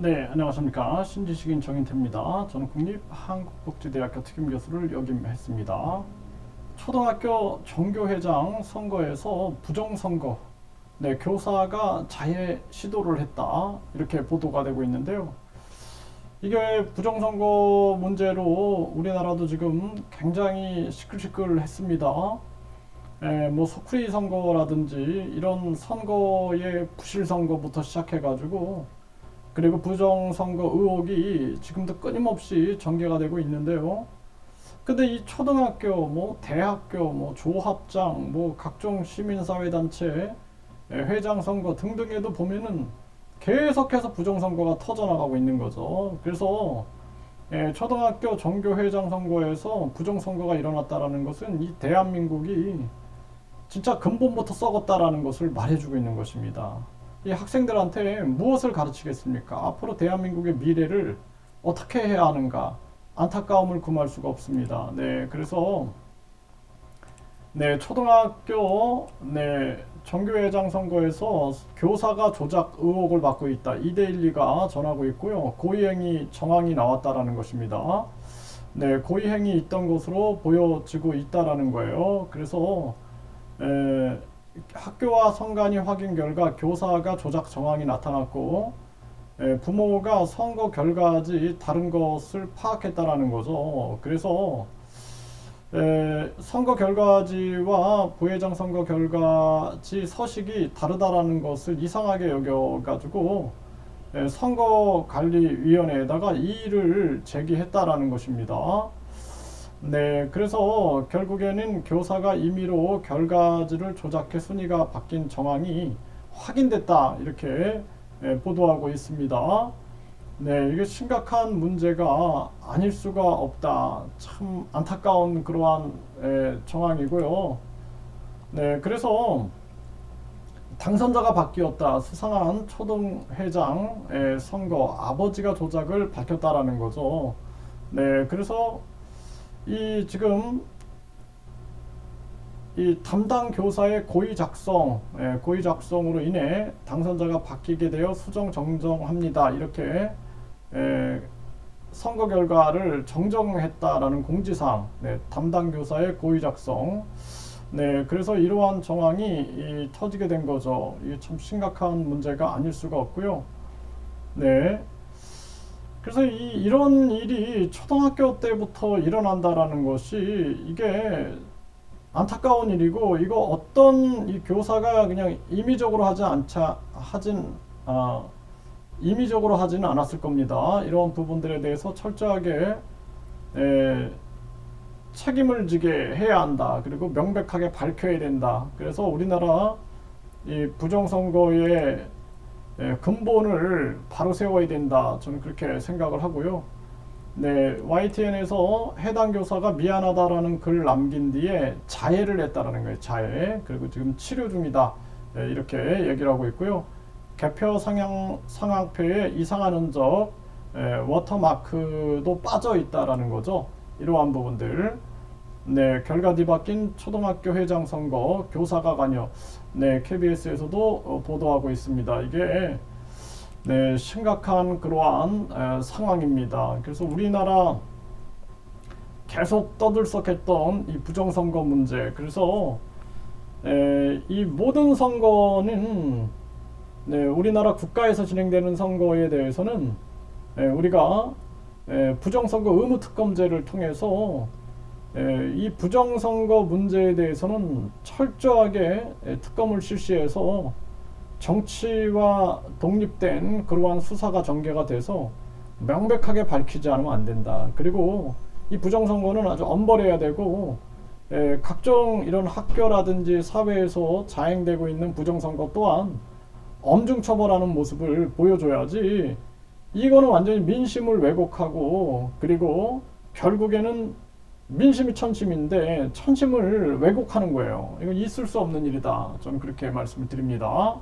네, 안녕하십니까. 신지식인 정인태입니다. 저는 국립한국복지대학교 특임교수를 역임했습니다. 초등학교 정교회장 선거에서 부정선거, 네, 교사가 자해 시도를 했다. 이렇게 보도가 되고 있는데요. 이게 부정선거 문제로 우리나라도 지금 굉장히 시끌시끌했습니다. 에, 뭐 소쿠리 선거라든지 이런 선거의 부실 선거부터 시작해가지고 그리고 부정선거 의혹이 지금도 끊임없이 전개가 되고 있는데요. 근데 이 초등학교, 뭐 대학교, 뭐 조합장, 뭐 각종 시민사회단체 예, 회장 선거 등등에도 보면은 계속해서 부정선거가 터져나가고 있는 거죠. 그래서 예, 초등학교 정교회장 선거에서 부정선거가 일어났다라는 것은 이 대한민국이 진짜 근본부터 썩었다라는 것을 말해주고 있는 것입니다. 이 학생들한테 무엇을 가르치겠습니까? 앞으로 대한민국의 미래를 어떻게 해야 하는가? 안타까움을 금할 수가 없습니다. 네, 그래서 네, 초등학교 네, 정교회장 선거에서 교사가 조작 의혹을 받고 있다. 2대1가 전하고 있고요. 고의행위 정황이 나왔다라는 것입니다. 네, 고의행위 있던 것으로 보여지고 있다라는 거예요. 그래서 에, 학교와 성간이 확인 결과 교사가 조작 정황이 나타났고 에, 부모가 선거 결과지 다른 것을 파악했다라는 거죠. 그래서 에, 선거 결과지와 부회장 선거 결과지 서식이 다르다라는 것을 이상하게 여겨가지고 에, 선거관리위원회에다가 이의를 제기했다라는 것입니다. 네, 그래서 결국에는 교사가 임의로 결과지를 조작해 순위가 바뀐 정황이 확인됐다 이렇게 예, 보도하고 있습니다. 네, 이게 심각한 문제가 아닐 수가 없다. 참 안타까운 그러한 예, 정황이고요. 네, 그래서 당선자가 바뀌었다. 수상한 초등회장 선거 아버지가 조작을 밝혔다라는 거죠. 네, 그래서 이 지금 이 담당 교사의 고의 작성, 예, 고의 작성으로 인해 당선자가 바뀌게 되어 수정 정정합니다. 이렇게 예, 선거 결과를 정정했다라는 공지사항, 네, 담당 교사의 고의 작성. 네, 그래서 이러한 정황이 이, 터지게 된 거죠. 이게 참 심각한 문제가 아닐 수가 없고요. 네. 그래서 이, 이런 일이 초등학교 때부터 일어난다라는 것이 이게 안타까운 일이고 이거 어떤 이 교사가 그냥 임의적으로 하지 않자 하진 아, 임의적으로 하지는 않았을 겁니다. 이런 부분들에 대해서 철저하게 에, 책임을 지게 해야 한다. 그리고 명백하게 밝혀야 된다. 그래서 우리나라 이 부정선거의 예, 근본을 바로 세워야 된다. 저는 그렇게 생각을 하고요. 네, YTN에서 해당 교사가 미안하다라는 글을 남긴 뒤에 자해를 했다라는 거예요. 자해. 그리고 지금 치료 중이다. 네, 이렇게 얘기를 하고 있고요. 개표 상향 상황표에 이상한 흔적, 예, 워터마크도 빠져 있다라는 거죠. 이러한 부분들. 네, 결과 뒤바뀐 초등학교 회장 선거 교사가 관여. 네, KBS에서도 어, 보도하고 있습니다. 이게 네, 심각한 그러한 에, 상황입니다. 그래서 우리나라 계속 떠들썩했던 이 부정선거 문제. 그래서 에, 이 모든 선거는 네, 우리나라 국가에서 진행되는 선거에 대해서는 에, 우리가 에, 부정선거 의무특검제를 통해서 에, 이 부정선거 문제에 대해서는 철저하게 에, 특검을 실시해서 정치와 독립된 그러한 수사가 전개가 돼서 명백하게 밝히지 않으면 안 된다. 그리고 이 부정선거는 아주 엄벌해야 되고 에, 각종 이런 학교라든지 사회에서 자행되고 있는 부정선거 또한 엄중 처벌하는 모습을 보여줘야지 이거는 완전히 민심을 왜곡하고 그리고 결국에는 민심이 천심인데 천심을 왜곡하는 거예요. 이건 있을 수 없는 일이다. 저는 그렇게 말씀을 드립니다.